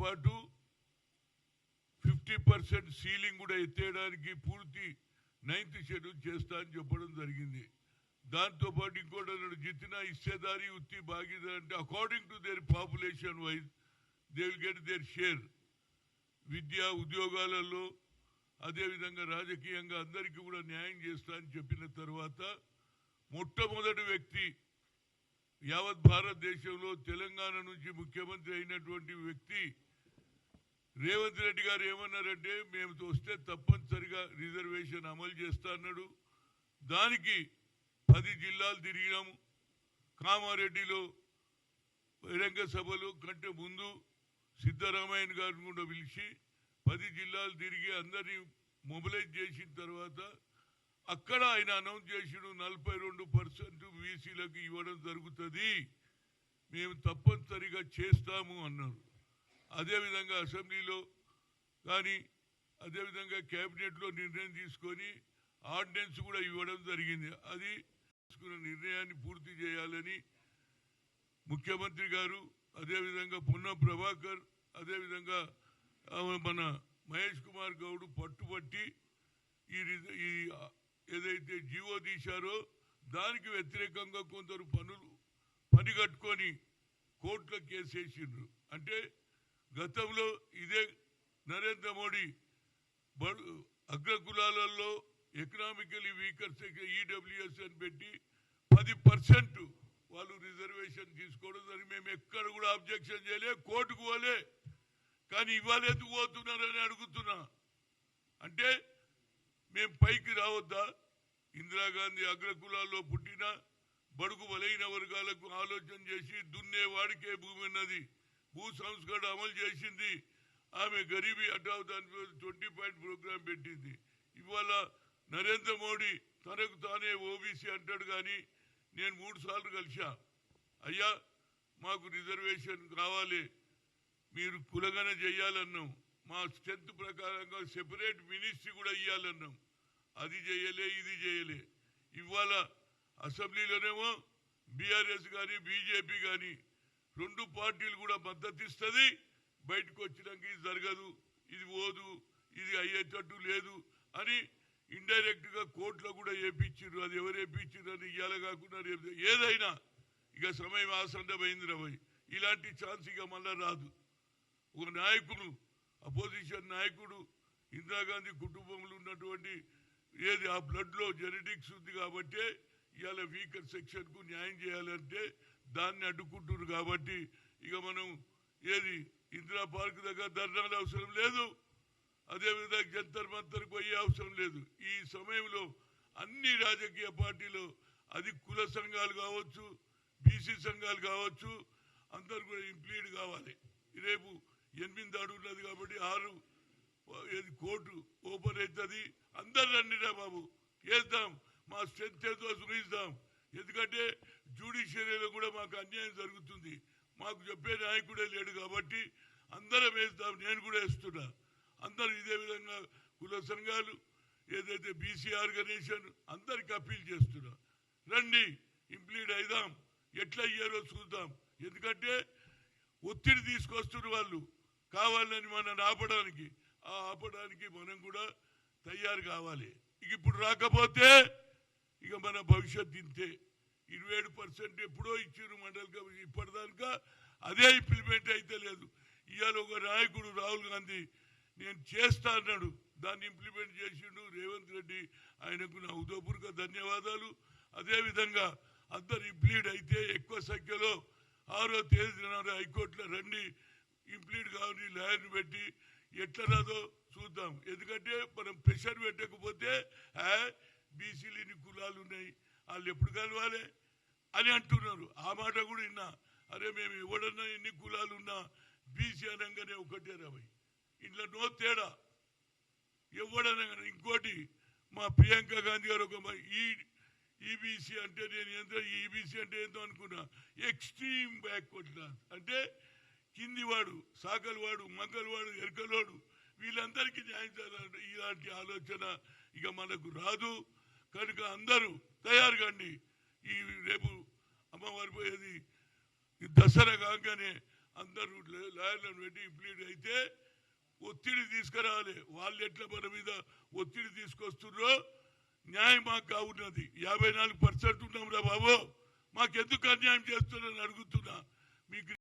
పాటు fifty percent ceiling కూడా ఎత్తేయడానికి పూర్తి నైన్త్ షెడ్యూల్ చేస్తా అని చెప్పడం జరిగింది. దాంతోపాటు ఇంకోటి అన్నాడు జితిన ఇచ్చేదారి ఉత్తి భాగీదారి అంటే according to their population wise they will get their share విద్య ఉద్యోగాలలో అదేవిధంగా రాజకీయంగా అందరికీ కూడా న్యాయం చేస్తా అని చెప్పిన తర్వాత మొట్టమొదటి వ్యక్తి యావత్ భారతదేశంలో తెలంగాణ నుంచి ముఖ్యమంత్రి అయినటువంటి వ్యక్తి రేవంత్ రెడ్డి గారు ఏమన్నారంటే మేము వస్తే తప్పనిసరిగా రిజర్వేషన్ అమలు చేస్తా అన్నాడు. దానికి పది జిల్లాలు తిరిగినాము. కామారెడ్డిలో బహిరంగ సభలో కంటే ముందు సిద్ధరామయ్య గారిని కూడా పిలిచి పది జిల్లాలు తిరిగి అందరినీ మొబిలైజ్ చేసిన తర్వాత అక్కడ ఆయన అనౌన్స్ చేసిన నలభై రెండు పర్సెంట్ బీసీలకు ఇవ్వడం జరుగుతుంది. మేము తప్పనిసరిగా చేస్తాము అన్నారు. అదేవిధంగా అసెంబ్లీలో కానీ అదేవిధంగా కేబినెట్లో నిర్ణయం తీసుకొని ఆర్డినెన్స్ కూడా ఇవ్వడం జరిగింది. అది తీసుకున్న నిర్ణయాన్ని పూర్తి చేయాలని ముఖ్యమంత్రి గారు అదేవిధంగా పున్న ప్రభాకర్ అదేవిధంగా మన మహేష్ కుమార్ గౌడ్ పట్టుబట్టి ఈ ఈ ఏదైతే జీవో తీశారో దానికి వ్యతిరేకంగా కొందరు పనులు పని కట్టుకొని కోర్టులో కేసు వేసిండ్రు. అంటే గతంలో ఇదే నరేంద్ర మోడీ బడు అగ్ర కులాలలో ఎకనామికలీ వీకర్ ఈడబ్ల్యూఎస్ అని పెట్టి పది పర్సెంట్ వాళ్ళు రిజర్వేషన్ తీసుకోవడం జరిగి మేము ఎక్కడ కూడా అబ్జెక్షన్ చేయలే కోర్టుకు పోలే. కానీ ఇవాళ ఎందుకు పోతున్నారని అడుగుతున్నా. అంటే మేము పైకి రావద్దా? ఇందిరాగాంధీ అగ్రకులాల్లో పుట్టిన బడుగు బలైన వర్గాలకు ఆలోచన చేసి దున్నేవాడికే భూమి ఉన్నది భూ సంస్కరణ అమలు చేసింది. ఆమె గరీబీ హటావ్ దాని ట్వంటీ పాయింట్ ప్రోగ్రాం పెట్టింది. ఇవాళ నరేంద్ర మోడీ తనకు తానే ఓబీసీ అంటాడు కానీ నేను మూడు సార్లు కలిసా అయ్యా మాకు రిజర్వేషన్ కావాలి. మీరు కులగన చేయాలన్నాం. మా స్ట్రెంత్ ప్రకారంగా సెపరేట్ మినిస్ట్రీ కూడా ఇవ్వాలన్నాం అది చేయలే ఇది చేయలే. ఇవాళ అసెంబ్లీలోనేమో బీఆర్ఎస్ కానీ బీజేపీ కానీ రెండు పార్టీలు కూడా మద్దతు ఇస్తుంది బయటకు వచ్చినాక ఇది జరగదు ఇది పోదు ఇది అయ్యేటట్టు లేదు అని ఇండైరెక్ట్గా కోర్టులో కూడా వేపించారు అది ఎవరు వేపించారు అని ఇయ్యాల కాకుండా రేపు ఏదైనా ఇక సమయం ఆసన్నమైంది రవి ఇలాంటి ఛాన్స్ ఇక మళ్ళా రాదు. ఒక నాయకుడు అపోజిషన్ నాయకుడు ఇందిరాగాంధీ కుటుంబంలో ఉన్నటువంటి ఏది ఆ బ్లడ్లో జెనెటిక్స్ ఉంది కాబట్టి ఇవాళ వీకర్ సెక్షన్కు న్యాయం చేయాలంటే దాన్ని అడ్డుకుంటున్నారు కాబట్టి ఇక మనం ఏది ఇందిరా పార్క్ దగ్గర ధర్నాలు అవసరం లేదు. అదేవిధంగా జంతర్ మంతర్ పోయే అవసరం లేదు. ఈ సమయంలో అన్ని రాజకీయ పార్టీలు అది కుల సంఘాలు కావచ్చు బీసీ సంఘాలు కావచ్చు అందరు కూడా ఇంప్లీడ్ కావాలి. రేపు ఎనిమిది అడుగున్నది కాబట్టి ఆరు ఏది కోర్టు ఓపెన్ అవుతుంది. అందరు రండిరా బాబు. చేద్దాం మా స్ట్రెంత్ ఏదో చూపిస్తాం ఎందుకంటే జ్యుడిషియరీలో కూడా మాకు అన్యాయం జరుగుతుంది. మాకు చెప్పే నాయకుడే లేడు కాబట్టి అందరం వేస్తాం నేను కూడా వేస్తున్నా. అందరూ ఇదే విధంగా కుల సంఘాలు ఏదైతే బీసీ ఆర్గనైజేషన్ అందరికి అప్పీల్ చేస్తున్నా. రండి ఇంప్లీడ్ అయిదాం ఎట్లా అయ్యారో చూద్దాం. ఎందుకంటే ఒత్తిడి తీసుకొస్తున్న వాళ్ళు కావాలని మనం ఆపడానికి. ఆ ఆపడానికి మనం కూడా తయారు కావాలి. ఇక ఇప్పుడు రాకపోతే మన భవిష్యత్ ఇంతే. ఇరవై ఏడు పర్సెంట్ ఎప్పుడో ఇచ్చారు మండలి కమిషన్ ఇప్పటిదాకా అదే ఇంప్లిమెంట్ అయితే లేదు. ఇవాళ ఒక నాయకుడు రాహుల్ గాంధీ నేను చేస్తా అన్నాడు. దాన్ని ఇంప్లిమెంట్ చేసిండు రేవంత్ రెడ్డి. ఆయనకు నా ఉదయపూర్వక ధన్యవాదాలు. అదేవిధంగా అందరు ఇంప్లీడ్ అయితే ఎక్కువ సంఖ్యలో ఆరో తేదీన హైకోర్టులో రండి. ఇంప్లీడ్ కావని లాయర్ని పెట్టి ఎట్లా రాదో చూద్దాం. ఎందుకంటే మనం ప్రెషర్ పెట్టకపోతే బీసీలు ఇన్ని కులాలు ఉన్నాయి వాళ్ళు ఎప్పుడు కలవాలి అని అంటున్నారు. ఆ మాట కూడా విన్నా. అరే మేము ఎవడన్నా ఎన్ని కులాలు ఉన్నా బీసీ అనగానే ఒకటే రవై ఇంట్లో నో తేడా. ఎవడన్నా ఇంకోటి మా ప్రియాంక గాంధీ గారు ఒక ఈ ఈబీసీ అంటే నేను ఎంతో ఈబీసీ అంటే ఏందో అనుకున్నా. ఎక్స్ట్రీమ్ బ్యాక్వర్డ్ క్లాస్ అంటే కింది వాడు సాకలు వాడు మంగలు వాడు వీళ్ళందరికీ న్యాయం చేయాలంటే ఇలాంటి ఆలోచన ఇక మనకు రాదు. కనుక అందరూ తయారు కండి ఈ రేపు అమ్మవారి పోయేది ఈ దసరా కాగానే అందరూ లాయర్లను పెట్టి ఇంప్లీట్ అయితే ఒత్తిడి తీసుకురావాలి. వాళ్ళు ఎట్లా మన మీద ఒత్తిడి తీసుకొస్తున్నారో న్యాయం మాకు కావున్నది. యాభై నాలుగు పర్సెంట్ ఉన్నాం రా బాబు. మాకెందుకు అన్యాయం చేస్తున్నారని అడుగుతున్నా. మీకు